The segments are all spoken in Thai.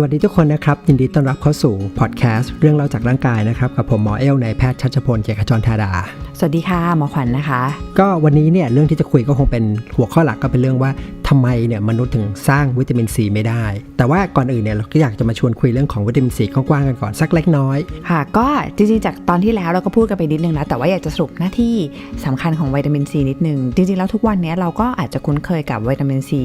สวัสดีทุกคนนะครับ ยินดีต้อนรับเข้าสู่พอดแคสต์เรื่องเล่าจากร่างกายนะครับกับผมหมอเอลนายแพทย์ชัชพลเกียรติขจรธาดา สวัสดีค่ะหมอขวัญนนะคะ ก็วันนี้เนี่ยเรื่องที่จะคุยก็คงเป็นหัวข้อหลักก็เป็นเรื่องว่า ทำไมเนี่ยมนุษย์ถึงสร้างวิตามินซีไม่ได้ แต่ว่าก่อนอื่นเนี่ยเราก็อยากจะมาชวนคุยเรื่องของวิตามินซีกว้างๆกันก่อนสักเล็กน้อย ค่ะ ก็จริงๆจากตอนที่แล้วเราก็พูดกันไปนิดนึงแล้วแต่ว่าอยากจะสรุปหน้าที่สำคัญของวิตามินซีนิดนึง จริงๆแล้วทุกวันนี้เราก็อาจจะคุ้นเคยกับวิตามินซี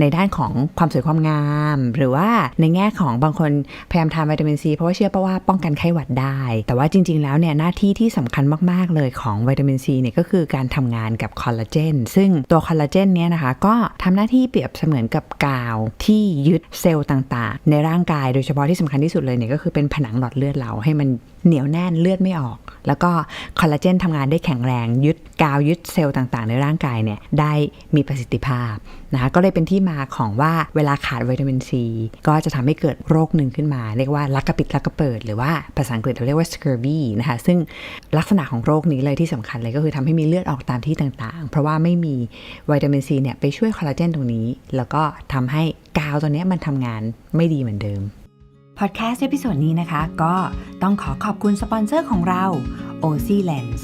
ในด้านของความสวยความงาม หรือว่าในแง่ของบางคนพยายามทานวิตามินซีเพราะว่าเชื่อว่าป้องกันไข้หวัดได้ แต่ว่าจริง ๆ แล้วเนี่ยหน้าที่ที่สำคัญมากๆเลยของวิตามินซีเนี่ยก็คือการทำงานกับคอลลาเจนซึ่งตัวคอลลาเจนเนี่ยนะคะก็ทำหน้าที่เปรียบเสมือนกับกาวที่ยึดเซลล์ต่างๆ ในร่างกายโดยเฉพาะที่สำคัญที่สุดเลยเนี่ยก็คือเป็นผนังหลอดเลือดเราให้มันเหนียวแน่นเลือดไม่ออก แล้วก็คอลลาเจนทำงานได้แข็งแรง ยึดกาวยึดเซลล์ต่างๆ ในร่างกายเนี่ยได้มีประสิทธิภาพนะคะก็เลยเป็นที่มาของว่าเวลาขาดวิตามินซีก็จะทำให้เกิดโรคหนึ่งขึ้นมา เรียกว่าลักกระปิดลักกระเปิด หรือว่าภาษาอังกฤษเราเรียกว่า scurvy นะคะซึ่งลักษณะของโรคนี้เลยที่สำคัญเลยก็คือทำให้มีเลือดออกตามที่ต่างๆ เพราะว่าไม่มีวิตามินซีเนี่ยไปช่วยคอลลาเจนตรงนี้ แล้วก็ทำให้กาวตัวเนี้ยมันทำงานไม่ดีเหมือนเดิม พอดแคสต์เอพิโซดนี้นะคะ ก็ต้องขอขอบคุณสปอนเซอร์ของเรา OC Lens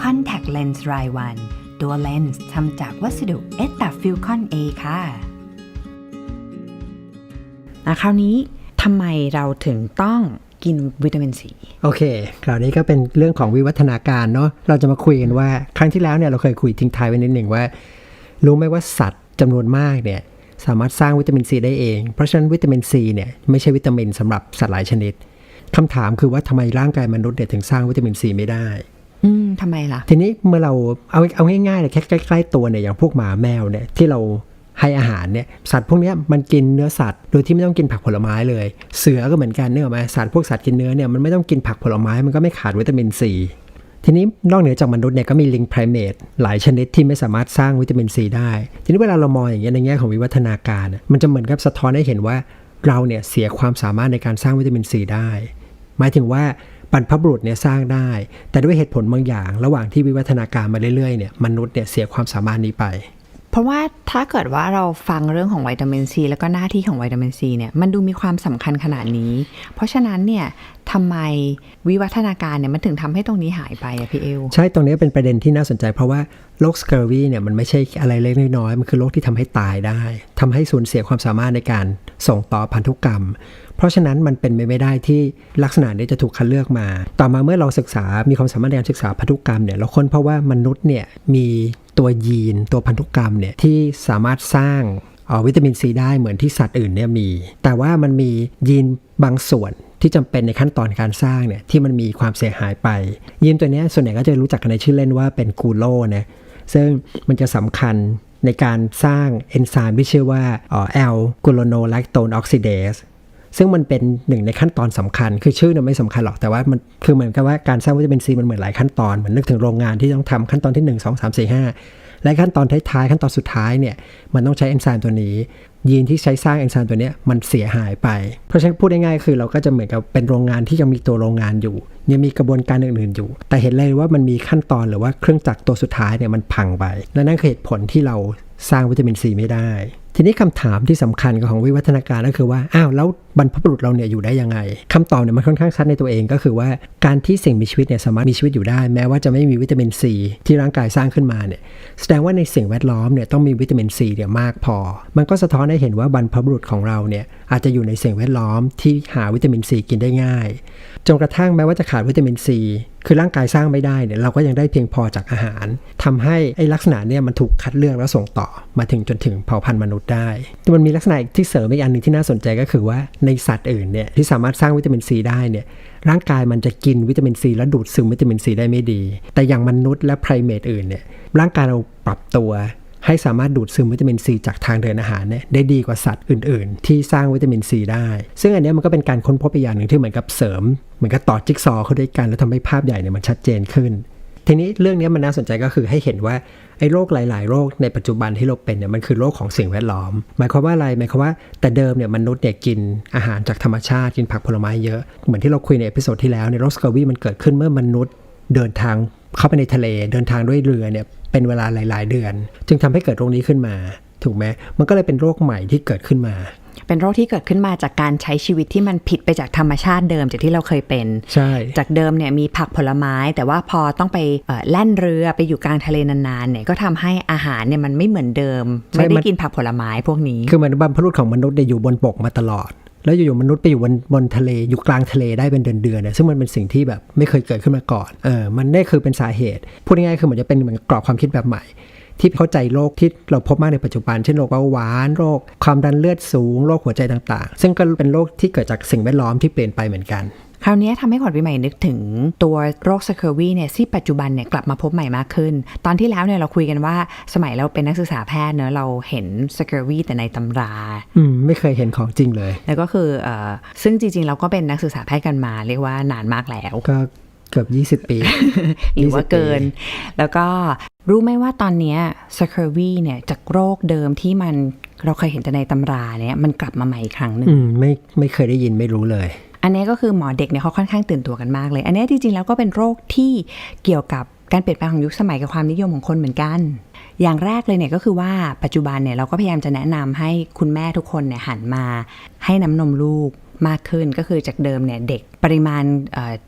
Contact Lens รายวัน ตัวเลนส์ทำจากวัสดุเอตาฟิลคอน A ค่ะนะคราวนี้ทำไมเราถึงต้องกินวิตามินซีโอเค คราวนี้ก็เป็นเรื่องของวิวัฒนาการเนาะเราจะมาคุยกันว่า ครั้งที่แล้วเนี่ยเราเคยคุยทิ้งท้ายไว้นิดหนึ่งว่า รู้ไหมว่าสัตว์จำนวนมากเนี่ย สามารถสร้างวิตามินซีได้เอง เพราะฉะนั้นวิตามินซีเนี่ยไม่ใช่วิตามินสำหรับสัตว์หลายชนิดคำถามคือว่าทำไมร่างกายมนุษย์เนี่ยถึงสร้างวิตามินซีไม่ได้อืมทำไมล่ะ ทีนี้เมื่อเราเอาเอาง่ายๆเลยแค่ใกล้ๆตัวเนี่ยอย่างพวกหมาแมวเนี่ยที่เราให้อาหารเนี่ยสัตว์พวกเนี้ยมันกินเนื้อสัตว์โดยที่ไม่ต้องกินผักผลไม้เลย เสือก็เหมือนกันเนื้อไหมสัตว์พวกสัตว์กินเนื้อเนี่ยมันไม่ต้องกินผักผลไม้มันก็ไม่ขาดวิตามินซี ทีนี้นอกเหนือจากมนุษย์เนี่ยก็มีลิงไพรเมตหลายชนิดที่ไม่สามารถสร้างวิตามินซีได้ ทีนี้เวลาเรามองอย่างเงี้ยในแง่ของวิวัฒนาการ มันจะเหมือนกับสะท้อนให้เห็นว่าเราเนี่ยเสียความสามารถในการสร้างวิตามินซีได้ หมายถึงว่าบรรพบุรุษเนี่ยสร้างได้ แต่ด้วยเหตุผลบางอย่าง ระหว่างที่วิวัฒนาการมาเรื่อยๆเนี่ยมนุษย์เนี่ยเสียความสามารถนี้ไป เพราะว่าถ้าเกิดว่าเราฟังเรื่องของวิตามินซีแล้วก็หน้าที่ของวิตามินซีเนี่ยมันดูมีความสำคัญขนาดนี้ เพราะฉะนั้นเนี่ยทำไมวิวัฒนาการเนี่ยมันถึงทำให้ตรงนี้หายไปอะพี่เอลใช่ตรงนี้เป็นประเด็นที่น่าสนใจ เพราะว่าโรคสเกอร์วีเนี่ยมันไม่ใช่อะไรเล็กน้อยมันคือโรคที่ทำให้ตายได้ทำให้สูญเสียความสามารถในการส่งต่อพันธุกรรม เพราะฉะนั้นมันเป็นไปไม่ได้ที่ลักษณะนี้จะถูกคัดเลือกมา ต่อมาเมื่อเราศึกษา มีความสามารถในการศึกษาพันธุกรรมเนี่ยเราค้นเพราะว่ามนุษย์เนี่ยมีตัวยีนตัวพันธุกรรมเนี่ยที่สามารถสร้างออวิตามินซีได้เหมือนที่สัตว์อื่นเนี่ยมี แต่ว่ามันมียีนบางส่วนที่จำเป็นในขั้นตอนการสร้างเนี่ยที่มันมีความเสียหายไป ยีนตัวนี้ส่วนใหญ่ก็จะรู้จักกันในชื่อเล่นว่าเป็นกูโลนะซึ่งมันจะสำคัญในการสร้างเอนไซม์ที่ชื่อว่าแอลกูโลโนแลคโตนออกซิเดส ซึ่งมันเป็นหนึ่งในขั้นตอนสำคัญ คือชื่อเนี่ยไม่สำคัญหรอกแต่ว่ามันคือเหมือนกับว่าการสร้างวิตามินซีมันเหมือนหลายขั้นตอนเหมือนนึกถึงโรงงานที่ต้องทำขั้นตอนที่ 1 2 3 4 5 และขั้นตอนท้ายๆขั้นตอนสุดท้ายเนี่ยมันต้องใช้เอนไซม์ตัวนี้ ยีนที่ใช้สร้างเอนไซม์ตัวนี้มันเสียหายไป เพราะฉะนั้นพูดง่ายๆคือเราก็จะเหมือนกับเป็นโรงงานที่ยังมีตัวโรงงานอยู่ยังมีกระบวนการอื่นๆอยู่ แต่เห็นเลยว่ามันมีขั้นตอนหรือว่าเครื่องจักรตัวสุดท้ายเนี่ยมันพังไปและนั่นคือเหตุผลที่เราสร้างวิตามินซีไม่ได้ ทีนี้คำถามที่สำคัญของวิวัฒนาการก็คือว่าอ้าวแล้วบรรพบุรุษเราเนี่ยอยู่ได้ยังไงคำตอบเนี่ยมันค่อนข้างชัดในตัวเองก็คือว่าการที่สิ่งมีชีวิตเนี่ยสามารถมีชีวิตอยู่ได้ แม้ว่าจะไม่มีวิตามินซีที่ร่างกายสร้างขึ้นมาเนี่ยแสดงว่าในสิ่งแวดล้อมเนี่ยต้องมีวิตามินซีเนี่ยมากพอ มันก็สะท้อนให้เห็นว่าบรรพบุรุษของเราเนี่ยอาจจะอยู่ในสิ่งแวดล้อมที่หาวิตามินซีกินได้ง่าย จนกระทั่งแม้ว่าจะขาดวิตามินซีคือร่างกายสร้างไม่ได้เนี่ยเราก็ยังได้เพียงพอจากอาหารทำให้ไอ้ลักษณะเนี่ยมันถูกคัดเลือกแล้วส่งต่อมาถึงจนถึงเผ่าพันธุ์มนุษย์ได้แต่มันมีลักษณะที่เสริมอีกอันหนึ่งที่น่าสนใจก็คือว่าในสัตว์อื่นเนี่ยที่สามารถสร้างวิตามินซีได้เนี่ยร่างกายมันจะกินวิตามินซีและดูดซึมวิตามินซีได้ไม่ดี แต่อย่างมนุษย์และไพรเมตอื่นเนี่ยร่างกายเราปรับตัว ให้สามารถดูดซึมวิตามินซีจากทางเดินอาหารเนี่ยได้ดีกว่าสัตว์อื่น ๆ ที่สร้างวิตามินซีได้ ซึ่งอันนี้มันก็เป็นการค้นพบอีกอย่างหนึ่งที่เหมือนกับเสริม เหมือนกับต่อจิ๊กซอว์เข้าด้วยกันแล้วทำให้ภาพใหญ่เนี่ยมันชัดเจนขึ้น ทีนี้เรื่องนี้มันน่าสนใจก็คือให้เห็นว่าไอ้โรคหลาย ๆ โรคในปัจจุบันที่เราเป็นเนี่ยมันคือโรคของสิ่งแวดล้อม หมายความว่าอะไรหมายความว่าแต่เดิมเนี่ยมนุษย์เนี่ยกินอาหารจากธรรมชาติกินผักผลไม้เยอะเหมือนที่เราคุยในเอพิโซดที่แล้วในโรคสกอวีมันเกิดขึ้นเมื่อมนุษย์ เดินทางเข้าไปในทะเลเดินทางด้วยเรือเนี่ยเป็นเวลาหลาย ๆ เดือน จึงทำให้เกิดโรคนี้ขึ้นมา ถูกไหมมันก็เลยเป็นโรคใหม่ที่เกิดขึ้นมา เป็นโรคที่เกิดขึ้นมาจากการใช้ชีวิตที่มันผิดไปจากธรรมชาติเดิมจากที่เราเคยเป็นใช่จากเดิมเนี่ยมีผักผลไม้ แต่ว่าพอต้องไปเอ่อแล่นเรือไปอยู่กลางทะเลนานๆเนี่ยก็ทำให้อาหารเนี่ยมันไม่เหมือนเดิม ไม่ได้กินผักผลไม้พวกนี้ คือเหมือนบรรพบุรุษของมนุษย์เนี่ยอยู่บนบกมาตลอด แล้วอยู่ๆมนุษย์ไปอยู่บนบนทะเลอยู่กลางทะเลได้เป็นเดือนๆเนี่ยซึ่งมันเป็นสิ่งที่แบบไม่เคยเกิดขึ้นมาก่อนเออมันนี่คือเป็นสาเหตุ พูดง่ายๆคือเหมือนจะเป็นเหมือนกรอบความคิดแบบใหม่ ที่เข้าใจโรคที่เราพบมากในปัจจุบัน เช่นโรคเบาหวานโรคความดันเลือดสูงโรคหัวใจต่างๆ ซึ่งก็เป็นโรคที่เกิดจากสิ่งแวดล้อมที่เปลี่ยนไปเหมือนกัน คราวนี้ทำให้ขวัญปีใหม่นึกถึงตัวโรคสเคอร์วีเนี่ยที่ปัจจุบันเนี่ยกลับมาพบใหม่มากขึ้น ตอนที่แล้วเนี่ยเราคุยกันว่าสมัยเราเป็นนักศึกษาแพทย์เนอะเราเห็นสเคอร์วีแต่ในตำรา อืมไม่เคยเห็นของจริงเลย แล้วก็คือเออซึ่งจริงๆ เราก็เป็นนักศึกษาแพทย์กันมา เรียกว่านานมากแล้วก็เกือบ 20 ปี หรือว่า20เกิน แล้วก็รู้ไหมว่าตอนเนี้สเคอร์วีเนี่ยจากโรคเดิมที่มันเราเคยเห็นแต่ในตำราเนี่ยมันกลับมาใหม่อีกครั้งหนึ่งอืมไม่ไม่เคยได้ยินไม่รู้เลย อันนี้ก็คือหมอเด็กเนี่ยเขาค่อนข้างตื่นตัวกันมากเลย อันนี้จริงๆแล้วก็เป็นโรคที่เกี่ยวกับการเปลี่ยนแปลงของยุคสมัยกับความนิยมของคนเหมือนกัน อย่างแรกเลยเนี่ยก็คือว่าปัจจุบันเนี่ยเราก็พยายามจะแนะนำให้คุณแม่ทุกคนเนี่ยหันมาให้น้ำนมลูกมากขึ้นก็คือจากเดิมเนี่ยเด็กปริมาณ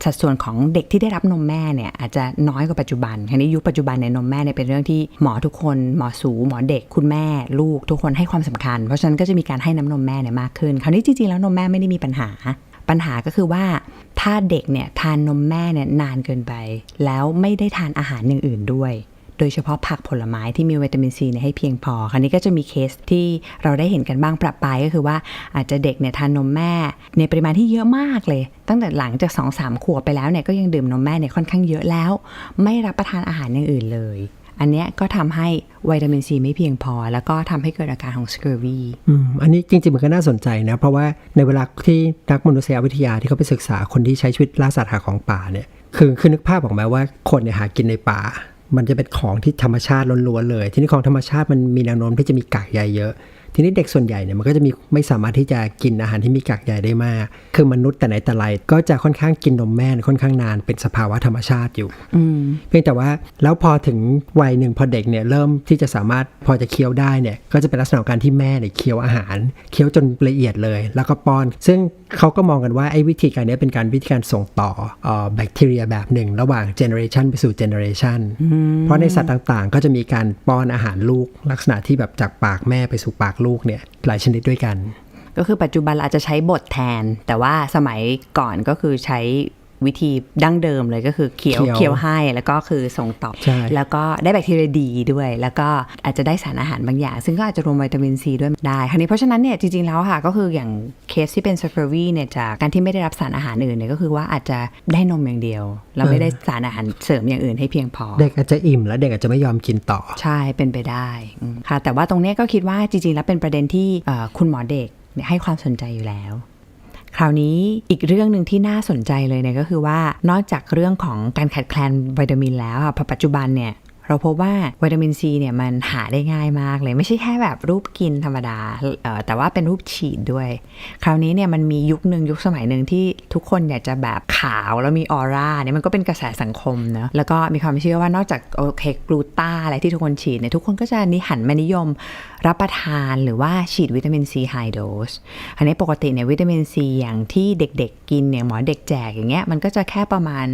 สัดส่วนของเด็กที่ได้รับนมแม่เนี่ยอาจจะน้อยกว่าปัจจุบันทีนี้ยุคปัจจุบันเนี่ยนมแม่เนี่ยเป็นเรื่องที่หมอทุกคน หมอสูหมอเด็กคุณแม่ ลูกทุกคนให้ความสำคัญ เพราะฉะนั้นก็จะมีการให้น้ำนมแม่เนี่ยมากขึ้น คราวนี้จริงๆแล้วนมแม่ไม่ได้มีปัญหา ปัญหาก็คือว่าถ้าเด็กเนี่ยทานนมแม่เนี่ยนานเกินไป แล้วไม่ได้ทานอาหารอย่างอื่นด้วย โดยเฉพาะผักผลไม้ที่มีวิตามินซีเนี่ยให้เพียงพอคราวนี้ก็จะมีเคสที่เราได้เห็นกันบ้างประปรายก็คือว่าอาจจะเด็กเนี่ยทานนมแม่ ในปริมาณที่เยอะมากเลย ตั้งแต่หลังจาก2อสามขวบไปแล้วเนี่ยก็ยังดื่มนมแม่เนี่ยค่อนข้างเยอะแล้ว ไม่รับประทานอาหารอย่างอื่นเลย อันเนี้ยก็ทำให้วิตามินซีไม่เพียงพอ แล้วก็ทำให้เกิดอาการของสเคอร์วีอืมอันนี้จริงๆมันก็น่าสนใจนะ เพราะว่าในเวลาที่นักมนุษยวิทยาที่เขาไปศึกษาคนที่ใช้ชีวิตล่าสัตว์หาของป่าเนี่ยคือคือนึกภาพออกไหมว่าคนเนี่ยหากินในป่า มันจะเป็นของที่ธรรมชาติล้วนๆเลย ทีนี้ของธรรมชาติมันมีแนวโน้มที่จะมีกากใยเยอะ ทีนี้เด็กส่วนใหญ่เนี่ยมันก็จะมีไม่สามารถที่จะกินอาหารที่มีกากใยได้มาก คือมนุษย์แต่ไหนแต่ไรก็จะค่อนข้างกินนมแม่ค่อนข้างนานเป็นสภาวะธรรมชาติอยู่อืมเพียงแต่ว่าแล้วพอถึงวัยหนึ่งพอเด็กเนี่ยเริ่มที่จะสามารถพอจะเคี้ยวได้เนี่ยก็จะเป็นลักษณะของการที่แม่เนี่ยเคี้ยวอาหารเคี้ยวจนละเอียดเลย แล้วก็ป้อน ซึ่งเขาก็มองกันว่าไอ้วิธีการเนี้ยเป็นการวิธีการส่งต่อเอ่อแบคทีเรียแบบหนึ่ง ระหว่างเจเนอเรชันไปสู่เจเนอเรชันเพราะในสัตว์ต่างๆ ก็จะมีการป้อนอาหารลูกลักษณะที่แบบจากปากแม่ไปสู่ปากลูกเนี่ยหลายชนิดด้วยกัน ก็คือปัจจุบันเราอาจจะใช้บทแทน แต่ว่าสมัยก่อนก็คือใช้ วิธีดั้งเดิมเลยก็คือเคี้ยวเคี้ยวเคี้ยวให้แล้วก็คือส่งต่อใช่แล้วก็ได้แบคทีเรียดีด้วย แล้วก็อาจจะได้สารอาหารบางอย่าง ซึ่งก็อาจจะรวมวิตามินซีด้วยได้คราวนี้เพราะฉะนั้นเนี่ยจริง ๆ แล้วค่ะ ก็คืออย่างเคสที่เป็นสเคอร์วีเนี่ยจากการที่ไม่ได้รับสารอาหารอื่นเนี่ยก็คือว่าอาจจะได้นมอย่างเดียวแล้วไม่ได้สารอาหารเสริมอย่างอื่นให้เพียงพอ เด็กอาจจะอิ่มแล้วเด็กอาจจะไม่ยอมกินต่อใช่เป็นไปได้อืมค่ะ แต่ว่าตรงเนี้ยก็คิดว่าจริงๆ แล้วเป็นประเด็นที่เอ่อคุณหมอเด็กเนี่ยให้ความสนใจอยู่แล้ว คราวนี้อีกเรื่องหนึ่งที่น่าสนใจเลยเนี่ยก็คือว่านอกจากเรื่องของการขาดแคลนวิตามินแล้วค่ะปัจจุบันเนี่ย เราพบว่าวิตามินซีเนี่ยมันหาได้ง่ายมากเลย ไม่ใช่แค่แบบรูปกินธรรมดาเอ่อแต่ว่าเป็นรูปฉีดด้วย คราวนี้เนี่ยมันมียุคหนึ่งยุคสมัยหนึ่งที่ทุกคนอยากจะแบบขาวแล้วมีออร่าเนี่ยมันก็เป็นกระแสสังคมเนอะแล้วก็มีความเชื่อว่านอกจากโอเคกลูตาอะไรที่ทุกคนฉีดเนี่ยทุกคนก็จะนิหันมานิยมรับประทานหรือว่าฉีดวิตามินซีไฮโดสอันนี้ปกติเนี่ยวิตามินซีอย่างที่เด็กๆกินเนี่ยหมอเด็กแจกอย่างเงี้ยมันก็จะแค่ประมาณ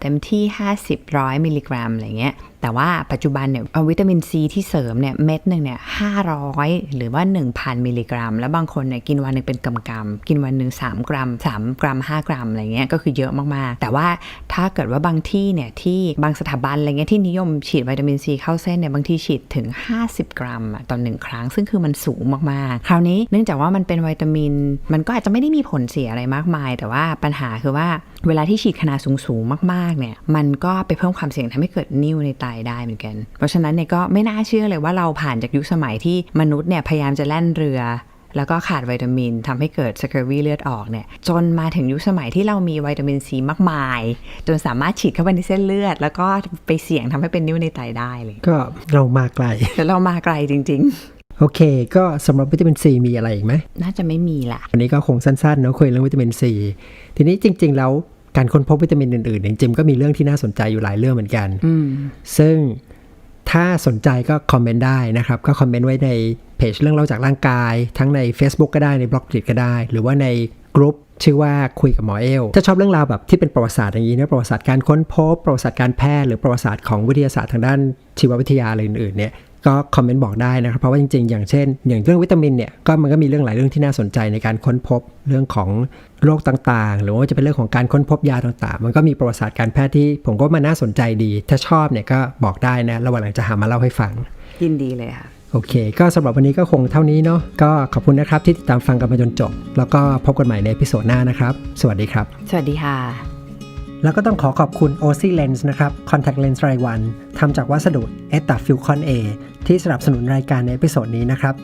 เต็มที่ 50ร้อยมิลลิกรัมอะไรเงี้ยแต่ว่าปัจจุบันเนี่ยวิตามินซีที่เสริมเนี่ยเม็ดหนึ่งเนี่ย500หรือว่า 1,000 มิลลิกรัม แล้วบางคนเนี่ยกินวันหนึ่งเป็นกำกำกินวันหนึ่ง3 กรัม 3 กรัม 5 กรัมอะไรเงี้ยก็คือเยอะมากๆ แต่ว่าถ้าเกิดว่าบางที่เนี่ยที่บางสถาบันอะไรเงี้ยที่นิยมฉีดวิตามินซีเข้าเส้นเนี่ยบางทีฉีดถึง 50 กรัมต่อหนึ่งครั้ง ซึ่งคือมันสูงมากๆ คราวนี้เนื่องจากว่ามันเป็นวิตามิน มันก็อาจจะไม่ได้มีผลเสียอะไรมากมาย แต่ว่าปัญหาคือว่าเวลาที่ฉีดขนาดสูงๆมากๆเนี่ยมันก็ไปเพิ่มความเสี่ยงทำให้เกิดนิ่วในไตได้เหมือนกัน เพราะฉะนั้นเนี่ยก็ไม่น่าเชื่อเลยว่าเราผ่านจากยุคสมัยที่มนุษย์เนี่ยพยายามจะแล่นเรือ แล้วก็ขาดวิตามินทำให้เกิดสเคอร์วีเลือดออกเนี่ยจนมาถึงยุคสมัยที่เรามีวิตามินซีมากมาย จนสามารถฉีดเข้าไปในเส้นเลือด แล้วก็ไปเสี่ยงทำให้เป็นนิ่วในไตได้เลย ก็เรามาไกลแต่เรามาไกลจริงโอเค ก็สำหรับวิตามินซีมีอะไรอีกไหมๆน่าจะไม่มีละวันนี้ก็คงสั้นๆเนาะคุยเรื่องวิตามินซีทีนี้จริง ๆ แล้ว การค้นพบวิตามินอื่นๆจริงๆก็มีเรื่องที่น่าสนใจอยู่หลายเรื่องเหมือนกันอืมซึ่งถ้าสนใจก็คอมเมนต์ได้นะครับ ก็คอมเมนต์ไว้ในเพจเรื่องเล่าจากร่างกาย ทั้งใน Facebook ก็ได้ในบล็อกดิก็ได้ หรือว่าในกลุ่มชื่อว่าคุยกับหมอเอลถ้าชอบเรื่องราวแบบที่เป็นประวัติศาสตร์อย่างนี้นะประวัติศาสตร์การค้นพบ ประวัติศาสตร์การแพทย์หรือประวัติศาสตร์ของวิทยาศาสตร์ทางด้านชีววิทยาอะไรอื่นๆเนี่ย ก็คอมเมนต์บอกได้นะครับ เพราะว่าจริงๆ อย่างเช่น อย่างเรื่องวิตามินเนี่ยก็มันก็มีเรื่องหลายเรื่องที่น่าสนใจในการค้นพบเรื่องของโรคต่างๆ หรือว่าจะเป็นเรื่องของการค้นพบยาต่างๆ มันก็มีประวัติศาสตร์การแพทย์ที่ผมก็มันน่าสนใจดี ถ้าชอบเนี่ยก็บอกได้นะระหว่างหลังจะหามาเล่าให้ฟัง ยินดีเลยค่ะโอเค ก็สำหรับวันนี้ก็คงเท่านี้เนาะก็ขอบคุณนะครับที่ติดตามฟังกันมาจนจบ แล้วก็พบกันใหม่ในพิโซดหน้านะครับ สวัสดีครับ สวัสดีค่ะ แล้วก็ต้องขอขอบคุณ o c Lens นะครับ Contact Lens รายวันทำจากวัสดุ e t a f i l c o n A ที่สนับสนุนรายการในเอพิโซดนี้นะครับ